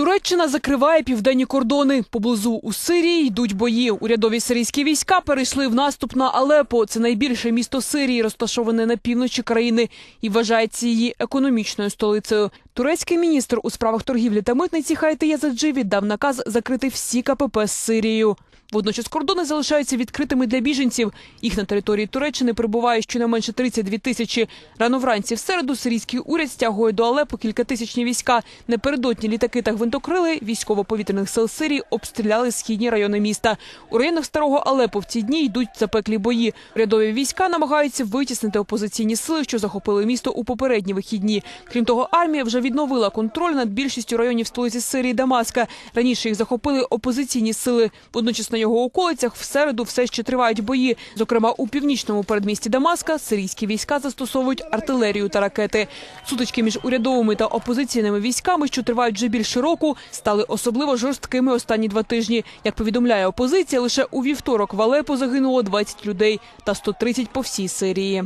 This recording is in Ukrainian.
Туреччина закриває південні кордони. Поблизу у Сирії йдуть бої. Урядові сирійські війська перейшли в наступ на Алепо. Це найбільше місто Сирії, розташоване на півночі країни і вважається її економічною столицею. Турецький міністр у справах торгівлі та митниці Хайти Язаджи віддав наказ закрити всі КПП з Сирією. Водночас кордони залишаються відкритими для біженців. Їх на території Туреччини прибуває щонайменше 32 тисячі. Рано вранці в середу сирійський уряд стягує до Алепо кількатисячні війська. Напередодні літаки та гвинтокрили військово-повітряних сил Сирії обстріляли східні райони міста. У районах старого Алепо в ці дні йдуть запеклі бої. Урядові війська намагаються витіснити опозиційні сили, що захопили місто у попередні вихідні. Крім того, армія вже відновила контроль над більшістю районів столиці Сирії Дамаска. Раніше їх захопили опозиційні сили. Водночас на його околицях в середу все ще тривають бої. Зокрема, у північному передмісті Дамаска сирійські війська застосовують артилерію та ракети. Сутички між урядовими та опозиційними військами, що тривають вже більше року, стали особливо жорсткими останні два тижні. Як повідомляє опозиція, лише у вівторок в Алепо загинуло 20 людей та 130 по всій Сирії.